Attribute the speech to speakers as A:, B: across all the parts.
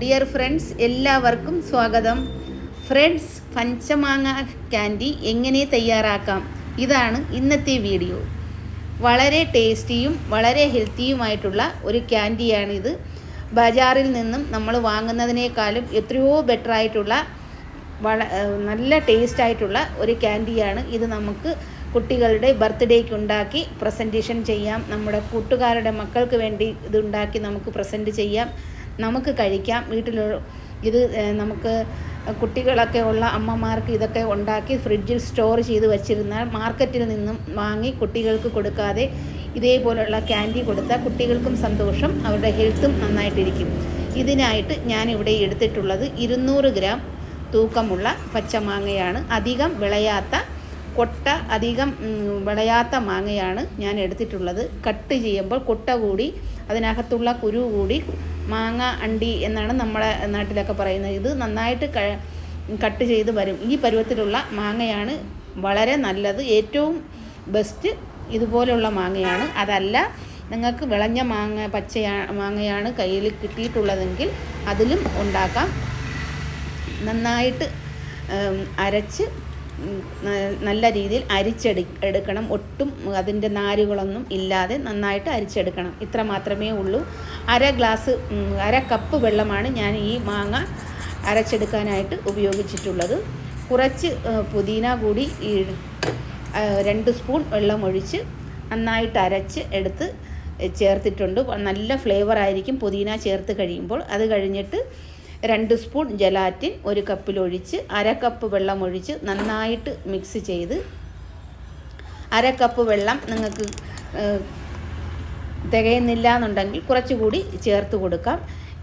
A: Dear friends എല്ലാവർക്കും സ്വാഗതം. Friends പഞ്ചമാങ്ങ candy എങ്ങനെ തയ്യാറാക്കാം? ഇതാണ് ഇന്നത്തെ വീഡിയോ വളരെ ടേസ്റ്റിയും വളരെ ഹെൽത്തിയുമായിട്ടുള്ള ഒരു ക്യാൻഡിയാണിത് ബജാറിൽ നിന്നും നമ്മൾ വാങ്ങുന്നതിനേക്കാളും എത്രയോ ബെറ്റർ ആയിട്ടുള്ള വള നല്ല ടേസ്റ്റ് ആയിട്ടുള്ള ഒരു ക്യാൻഡിയാണ് ഇത് നമുക്ക് കുട്ടികളുടെ ബർത്ത്ഡേക്ക് ഉണ്ടാക്കി പ്രസന്റേഷൻ ചെയ്യാം. നമ്മുടെ കൂട്ടുകാരുടെ മക്കൾക്ക് വേണ്ടി ഇതുണ്ടാക്കി നമുക്ക് പ്രസന്റ് ചെയ്യാം. നമുക്ക് കഴിക്കാം. വീട്ടിൽ ഇത് നമുക്ക് കുട്ടികളൊക്കെ ഉള്ള അമ്മമാർക്ക് ഇതൊക്കെ ഉണ്ടാക്കി ഫ്രിഡ്ജിൽ സ്റ്റോർ ചെയ്ത് വച്ചിരുന്നാൽ മാർക്കറ്റിൽ നിന്നും വാങ്ങി കുട്ടികൾക്ക് കൊടുക്കാതെ ഇതേപോലുള്ള ക്യാൻഡി കൊടുത്താൽ കുട്ടികൾക്കും സന്തോഷം അവരുടെ ഹെൽത്തും നന്നായിട്ടിരിക്കും. ഇതിനായിട്ട് ഞാൻ ഇവിടെ എടുത്തിട്ടുള്ളത് ഇരുന്നൂറ് ഗ്രാം തൂക്കമുള്ള പച്ചമാങ്ങയാണ്. അധികം വിളയാത്ത കൊട്ട അധികം വിളയാത്ത മാങ്ങയാണ് ഞാൻ എടുത്തിട്ടുള്ളത്. കട്ട് ചെയ്യുമ്പോൾ കൊട്ട കൂടി അതിനകത്തുള്ള കുരു കൂടി മാങ്ങ അണ്ടി എന്നാണ് നമ്മുടെ നാട്ടിലൊക്കെ പറയുന്നത്. ഇത് നന്നായിട്ട് കട്ട് ചെയ്ത് വരും. ഈ പരുവത്തിലുള്ള മാങ്ങയാണ് വളരെ നല്ലത്. ഏറ്റവും ബെസ്റ്റ് ഇതുപോലെയുള്ള മാങ്ങയാണ്. അതല്ല നിങ്ങൾക്ക് വിളഞ്ഞ മാങ്ങ പച്ച മാങ്ങയാണ് കയ്യിൽ കിട്ടിയിട്ടുള്ളതെങ്കിൽ അതിലും ഉണ്ടാക്കാം. നന്നായിട്ട് അരച്ച് നല്ല രീതിയിൽ അരിച്ചെടു എടുക്കണം. ഒട്ടും അതിന്റെ നാരുകളൊന്നും ഇല്ലാതെ നന്നായിട്ട് അരിച്ചെടുക്കണം. ഇത്ര മാത്രമേ ഉള്ളൂ. അര ഗ്ലാസ് അര കപ്പ് വെള്ളമാണ് ഞാൻ ഈ മാങ്ങ അരച്ചെടുക്കാനായിട്ട് ഉപയോഗിച്ചിട്ടുള്ളത്. കുറച്ച് പുതിന കൂടി ഈ രണ്ട് സ്പൂൺ വെള്ളം ഒഴിച്ച് നന്നായിട്ട് അരച്ച് എടുത്ത് ചേർത്തിട്ടുണ്ട്. നല്ല ഫ്ലേവർ ആയിരിക്കും പുതിന ചേർത്ത് കഴിയുമ്പോൾ. അത് കഴിഞ്ഞിട്ട് രണ്ട് സ്പൂൺ ജലാറ്റിൻ ഒരു കപ്പിലൊഴിച്ച് അര കപ്പ് വെള്ളം ഒഴിച്ച് നന്നായിട്ട് മിക്സ് ചെയ്ത് അര കപ്പ് വെള്ളം നിങ്ങൾക്ക് തികയുന്നില്ല എന്നുണ്ടെങ്കിൽ കുറച്ചുകൂടി ചേർത്ത് കൊടുക്കാം.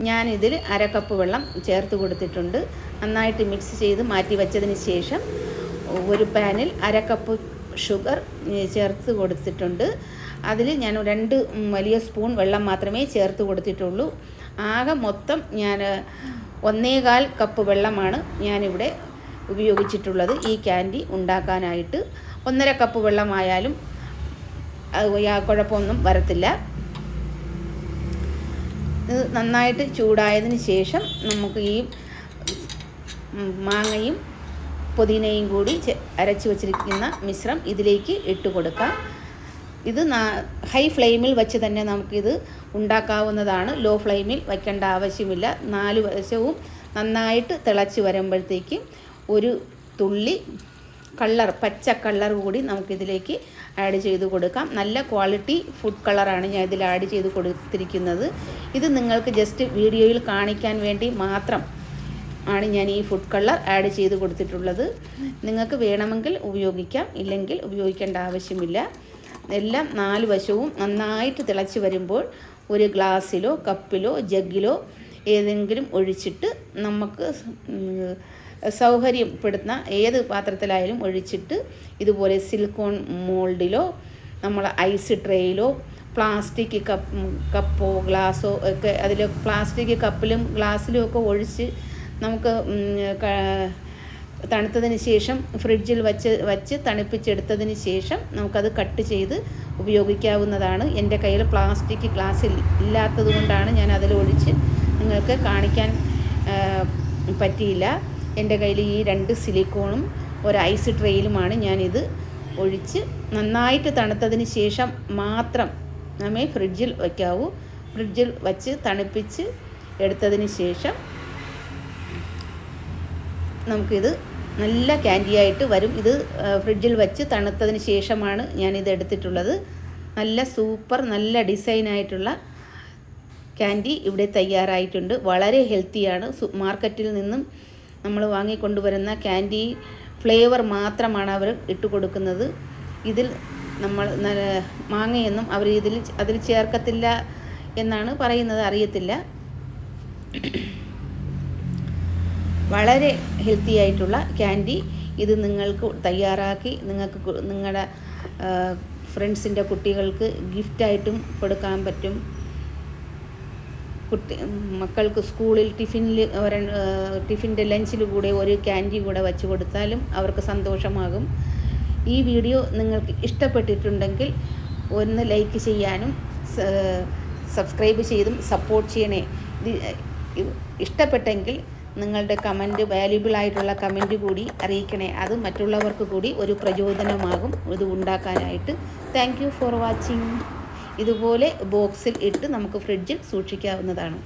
A: ഞാനിതിൽ അര കപ്പ് വെള്ളം ചേർത്ത് കൊടുത്തിട്ടുണ്ട്. നന്നായിട്ട് മിക്സ് ചെയ്ത് മാറ്റി വെച്ചതിന് ശേഷം ഒരു പാനിൽ അര കപ്പ് ഷുഗർ ചേർത്ത് കൊടുത്തിട്ടുണ്ട്. അതിൽ ഞാൻ രണ്ട് വലിയ സ്പൂൺ വെള്ളം മാത്രമേ ചേർത്ത് കൊടുത്തിട്ടുള്ളൂ. ആകെ മൊത്തം ഞാൻ ഒന്നേകാൽ കപ്പ് വെള്ളമാണ് ഞാനിവിടെ ഉപയോഗിച്ചിട്ടുള്ളത് ഈ ക്യാൻഡി ഉണ്ടാക്കാനായിട്ട്. ഒന്നര കപ്പ് വെള്ളമായാലും കുഴപ്പമൊന്നും വരത്തില്ല. ഇത് നന്നായിട്ട് ചൂടായതിന് ശേഷം നമുക്ക് ഈ മാങ്ങയും പുതിനയും കൂടി അരച്ച് വച്ചിരിക്കുന്ന മിശ്രം ഇതിലേക്ക് ഇട്ട് കൊടുക്കാം. ഇത് ഹൈ ഫ്ലെയിമിൽ വെച്ച് തന്നെ നമുക്കിത് ഉണ്ടാക്കാവുന്നതാണ്. ലോ ഫ്ലെയിമിൽ വയ്ക്കേണ്ട ആവശ്യമില്ല. നാല് വശവും നന്നായിട്ട് തിളച്ച് വരുമ്പോഴത്തേക്ക് ഒരു തുള്ളി കളർ പച്ച കളർ കൂടി നമുക്കിതിലേക്ക് ആഡ് ചെയ്ത് കൊടുക്കാം. നല്ല ക്വാളിറ്റി ഫുഡ് കളറാണ് ഞാൻ ഇതിൽ ആഡ് ചെയ്ത് കൊടുത്തിരിക്കുന്നത്. ഇത് നിങ്ങൾക്ക് ജസ്റ്റ് വീഡിയോയിൽ കാണിക്കാൻ വേണ്ടി മാത്രം ആണ് ഞാൻ ഈ ഫുഡ് കളർ ആഡ് ചെയ്ത് കൊടുത്തിട്ടുള്ളത്. നിങ്ങൾക്ക് വേണമെങ്കിൽ ഉപയോഗിക്കാം. ഇല്ലെങ്കിൽ ഉപയോഗിക്കേണ്ട ആവശ്യമില്ല. എല്ലാം നാല് വശവും നന്നായിട്ട് തിളച്ച് വരുമ്പോൾ ഒരു ഗ്ലാസ്സിലോ കപ്പിലോ ജഗ്ഗിലോ ഏതെങ്കിലും ഒഴിച്ചിട്ട് നമുക്ക് സൗകര്യപ്പെടുന്ന ഏത് പാത്രത്തിലായാലും ഒഴിച്ചിട്ട് ഇതുപോലെ സിലിക്കോൺ മോൾഡിലോ നമ്മൾ ഐസ് ട്രേയിലോ പ്ലാസ്റ്റിക് കപ്പ് കപ്പോ ഗ്ലാസോ ഒക്കെ അതിൽ പ്ലാസ്റ്റിക് കപ്പിലും ഗ്ലാസ്സിലും ഒക്കെ ഒഴിച്ച് നമുക്ക് തണുത്തതിന് ശേഷം ഫ്രിഡ്ജിൽ വച്ച് വച്ച് തണുപ്പിച്ചെടുത്തതിന് ശേഷം നമുക്കത് കട്ട് ചെയ്ത് ഉപയോഗിക്കാവുന്നതാണ്. എന്റെ കയ്യിൽ പ്ലാസ്റ്റിക് ഗ്ലാസ് ഇല്ലാത്തത് കൊണ്ടാണ് ഞാൻ അതിലൊഴിച്ച് നിങ്ങൾക്ക് കാണിക്കാൻ പറ്റിയില്ല. എന്റെ കയ്യിൽ ഈ രണ്ട് സിലിക്കോണും ഒരു ഐസ് ട്രെയിലുമാണ് ഞാനിത് ഒഴിച്ച് നന്നായിട്ട് തണുത്തതിന് ശേഷം മാത്രം നമ്മെ ഫ്രിഡ്ജിൽ വയ്ക്കാവൂ. ഫ്രിഡ്ജിൽ വച്ച് തണുപ്പിച്ച് എടുത്തതിന് ശേഷം നമുക്കിത് നല്ല ക്യാൻഡിയായിട്ട് വരും. ഇത് ഫ്രിഡ്ജിൽ വെച്ച് തണുത്തതിന് ശേഷമാണ് ഞാനിത് എടുത്തിട്ടുള്ളത്. നല്ല സൂപ്പർ നല്ല ഡിസൈനായിട്ടുള്ള ക്യാൻഡി ഇവിടെ തയ്യാറായിട്ടുണ്ട്. വളരെ ഹെൽത്തിയാണ്. മാർക്കറ്റിൽ നിന്നും നമ്മൾ വാങ്ങിക്കൊണ്ടുവരുന്ന ക്യാൻഡി ഫ്ലേവർ മാത്രമാണ് അവർ ഇട്ട് കൊടുക്കുന്നത്. ഇതിൽ നമ്മൾ മാങ്ങയൊന്നും അവർ ഇതിൽ അതിൽ ചേർക്കത്തില്ല എന്നാണ് പറയുന്നത്. അറിയത്തില്ല. വളരെ ഹെൽത്തി ആയിട്ടുള്ള ക്യാൻഡി ഇത് നിങ്ങൾക്ക് തയ്യാറാക്കി നിങ്ങൾക്ക് നിങ്ങളുടെ ഫ്രണ്ട്സിന്റെ കുട്ടികൾക്ക് ഗിഫ്റ്റായിട്ടും കൊടുക്കാൻ പറ്റും. കുട്ടി മക്കൾക്ക് സ്കൂളിൽ ടിഫിനിൽ ടിഫിന്റെ ലഞ്ചിൽ കൂടെ ഒരു ക്യാൻഡി കൂടെ വെച്ച് കൊടുത്താലും അവർക്ക് സന്തോഷമാകും. ഈ വീഡിയോ നിങ്ങൾക്ക് ഇഷ്ടപ്പെട്ടിട്ടുണ്ടെങ്കിൽ ഒന്ന് ലൈക്ക് ചെയ്യാനും സബ്സ്ക്രൈബ് ചെയ്തും സപ്പോർട്ട് ചെയ്യണേ. ഇഷ്ടപ്പെട്ടെങ്കിൽ നിങ്ങളുടെ കമന്റ് വാല്യുബിൾ ആയിട്ടുള്ള കമന്റ് കൂടി അറിയിക്കണേ. അത് മറ്റുള്ളവർക്ക് കൂടി ഒരു പ്രചോദനമാകും. ഇത് ഉണ്ടാക്കാനായിട്ട്. താങ്ക് ഫോർ വാച്ചിങ് ഇതുപോലെ ബോക്സിൽ ഇട്ട് നമുക്ക് ഫ്രിഡ്ജിൽ സൂക്ഷിക്കാവുന്നതാണ്.